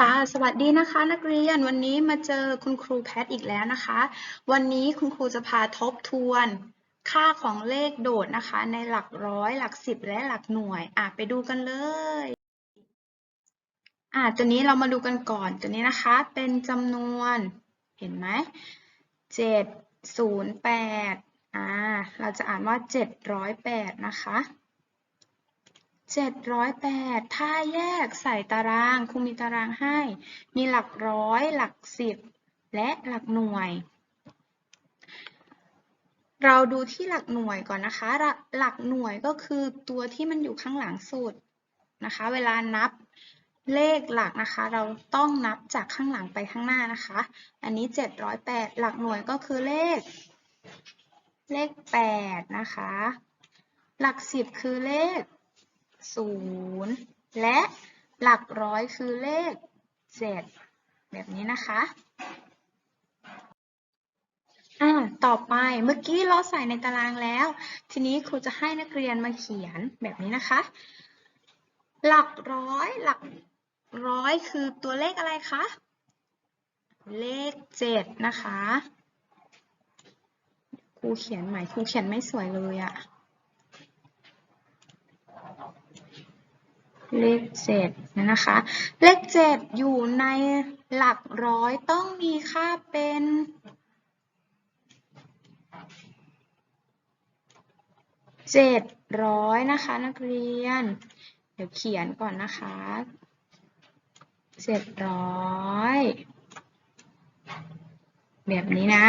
ค่ะ สวัสดีนะคะ นักเรียนวันนี้มาเจอคุณครูแพทอีกแล้วนะคะ วันนี้คุณครูจะพาทบทวนค่าของเลขโดดนะคะ ในหลักร้อย หลักสิบและหลักหน่วยอะไปดูกันเลยอะตัวนี้เรามาดูกันก่อนตัวนี้นะคะ เป็นจำนวนเห็นไหมเจ็ดศูนย์แปดอ่าเราจะอ่านว่าเจ็ดร้อยแปดนะคะ 708 ถ้าแยกใส่ตารางครูมีตารางให้ มีหลักร้อย หลักสิบ และหลักหน่วย เราดูที่หลักหน่วยก่อนนะคะหลักหลักหน่วยก็คือตัวที่มันอยู่ข้างหลังสุดนะคะ เวลานับเลขหลักนะคะ เราต้องนับจากข้างหลังไปข้างหน้านะคะ อันนี้ 708 หลักหน่วยก็คือเลข เลข 8 นะคะ หลักสิบคือเลข ศูนย์และหลักร้อยคือเลขเจ็ดแบบนี้นะคะอ่าต่อไปเมื่อกี้เราใส่ในตารางแล้ว ทีนี้ครูจะให้นักเรียนมาเขียนแบบนี้นะคะ หลักร้อยหลักร้อยคือตัวเลขอะไรคะ เลขเจ็ดนะคะ ครูเขียนใหม่ครูเขียนไม่สวยเลยอะ เลขเจ็ดนะคะ เลขเจ็ดอยู่ในหลักร้อยต้องมีค่าเป็นเจ็ดร้อยนะคะนักเรียน เดี๋ยวเขียนก่อนนะคะเจ็ดร้อยแบบนี้นะ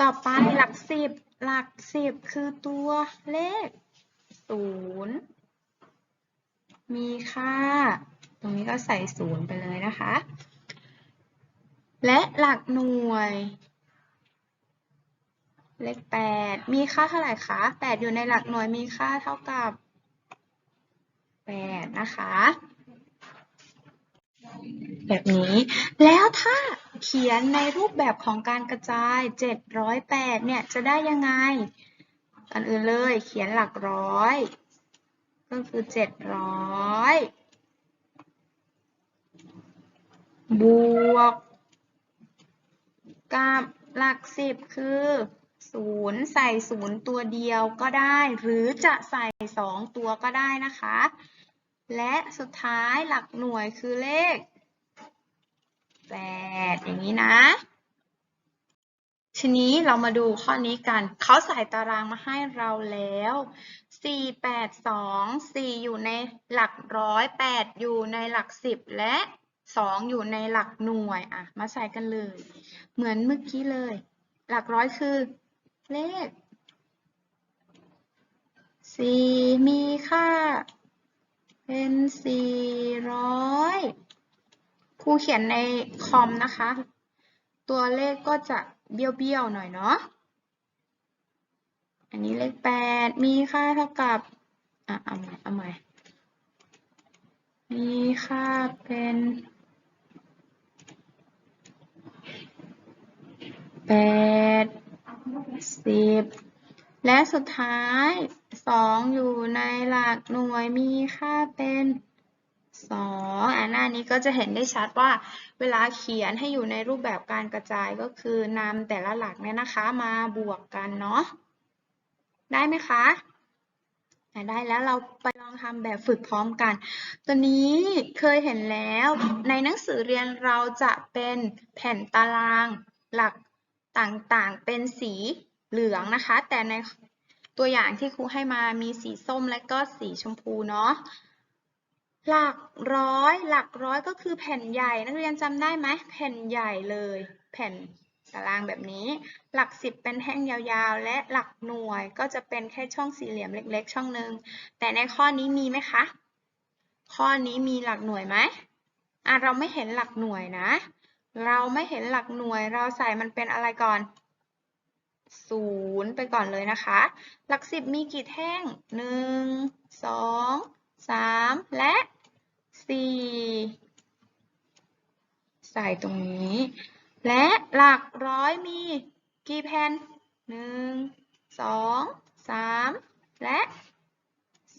ต่อไปหลักสิบหลักสิบคือตัวเลขศูนย์ มีค่า ตรงนี้ก็ใส่ศูนย์ไปเลยนะคะ และหลักหน่วย เลขแปดมีค่าเท่าไหร่คะแปดอยู่ในหลักหน่วยมีค่าเท่ากับแปดนะคะ แบบนี้ แล้วถ้าเขียนในรูปแบบของการกระจาย708เนี่ยจะได้ยังไงก่อนอื่นเลยเขียนหลักร้อย ก็คือเจ็ดร้อยบวกกับหลักสิบคือศูนย์ใส่ศูนย์ตัวเดียวก็ได้ หรือจะใส่สองตัวก็ได้นะคะ และสุดท้ายหลักหน่วยคือเลขแปดอย่างนี้นะ ทีนี้เรามาดูข้อนี้กัน เขาใส่ตารางมาให้เราแล้ว 4 8 2 4 อยู่ในหลักร้อย 8 อยู่ในหลักสิบและ 2 อยู่ในหลักหน่วย อะ มาใส่กันเลย เหมือนเมื่อกี้เลย หลักร้อยคือ เลข 4 มีค่า เป็น 400 ครูเขียนในคอมนะคะ ตัวเลขก็จะ เบี้ยวๆหน่อยเนาะ อันนี้เลขแปดมีค่าเท่ากับ อะ เอาใหม่เอาใหม่ มีค่าเป็นแปดสิบและสุดท้ายสองอยู่ในหลักหน่วยมีค่าเป็น สองอะหน้านี้ก็จะเห็นได้ชัดว่าเวลาเขียนให้อยู่ในรูปแบบการกระจายก็คือนำแต่ละหลักเนี่ยนะคะมาบวกกันเนาะได้ไหมคะอะได้แล้วเราไปลองทำแบบฝึกพร้อมกัน ตัวนี้เคยเห็นแล้วในหนังสือเรียนเราจะเป็นแผ่นตารางหลักต่างๆ เป็นสีเหลืองนะคะ แต่ในตัวอย่างที่ครูให้มามีสีส้มและก็สีชมพูเนาะ หลักร้อย หลักร้อยก็คือแผ่นใหญ่ นักเรียนจำได้ไหมแผ่นใหญ่เลย แผ่นตารางแบบนี้ หลักสิบเป็นแท่งยาวๆ และหลักหน่วยก็จะเป็นแค่ช่องสี่เหลี่ยมเล็ก ๆ ช่องหนึ่งแต่ในข้อนี้มีไหมคะ ข้อนี้มีหลักหน่วยไหมอะเราไม่เห็นหลักหน่วยนะ เราไม่เห็นหลักหน่วย เราใส่มันเป็นอะไรก่อนศูนย์ไปก่อนเลยนะคะ หลักสิบมีกี่แท่งหนึ่งสอง สามและสี่ใส่ตรงนี้ และหลักร้อยมีกี่แผ่นหนึ่งสองสามและ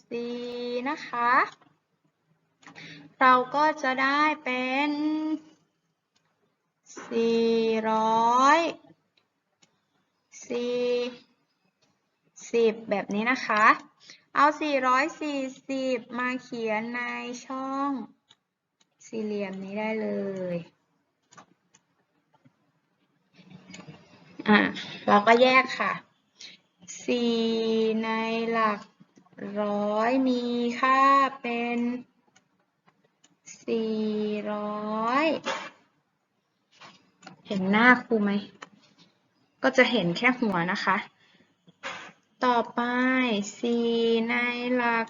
สี่นะคะ เราก็จะได้เป็นสี่ร้ อยสี่สิบแบบนี้นะคะ เอาสี่ร้อยสี่สิบมาเขียนในช่องสี่เหลี่ยมนี้ได้เลยอะเราก็แยกค่ะสี่ในหลักร้อยมีค่าเป็นสี่ร้อยเห็นหน้าครูไหม ก็จะเห็นแค่หัวนะคะ ต่อไปสี่ในหลัก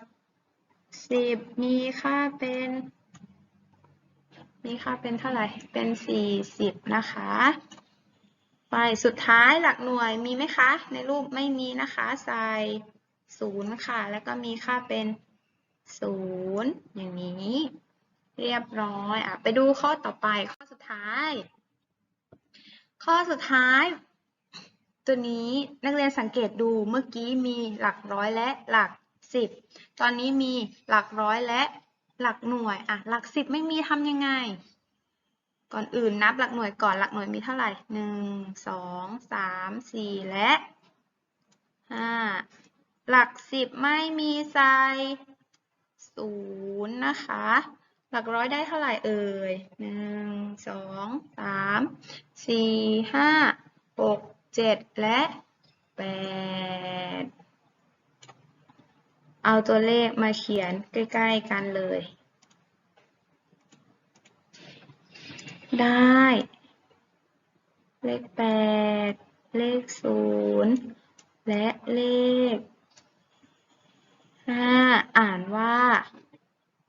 สิบมีค่าเป็น มีค่าเป็นเท่าไหร่ เป็นสี่สิบนะคะ ไปสุดท้ายหลักหน่วยมีไหมคะ ในรูปไม่มีนะคะ ใส่ศูนย์ค่ะ แล้วก็มีค่าเป็นศูนย์อย่างนี้ เรียบร้อยอะไปดูข้อต่อไปข้อสุดท้าย ข้อสุดท้าย ตัวนี้นักเรียนสังเกตดูเมื่อกี้มีหลักร้อยและหลักสิบตอนนี้มีหลักร้อยและหลักหน่วยอะหลักสิบไม่มีทำยังไง ก่อนอื่นนับหลักหน่วยก่อนหลักหน่วยมีเท่าไหร่หนึ่งสองสามสี่และห้าหลักสิบไม่มีใส่ศูนย์นะคะ หลักร้อยได้เท่าไหร่เอ่ยหนึ่งสองสามสี่ห้าหก เจ็ดและแปดเอาตัวเลขมาเขียนใกล้ ๆ กันเลย ได้ เลขแปดเลขศูนย์และเลขห้าอ่านว่า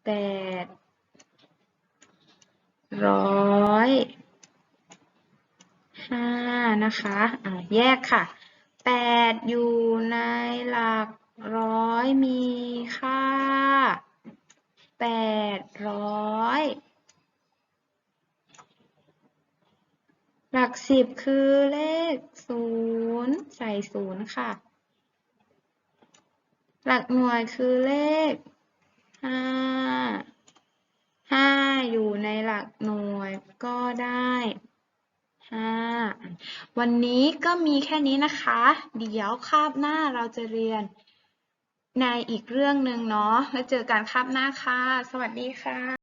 แปดร้อย นะคะอ่าแยกค่ะแปดอยู่ในหลักร้อยมีค่าแปดร้อยหลักสิบคือเลขศูนย์ใส่ศูนย์ค่ะ หลักหน่วยคือเลขห้าห้าอยู่ในหลักหน่วยก็ได้ วันนี้ก็มีแค่นี้นะคะ เดี๋ยวคาบหน้าเราจะเรียนในอีกเรื่องหนึ่งเนาะ แล้วเจอกันคาบหน้าค่ะ สวัสดีค่ะ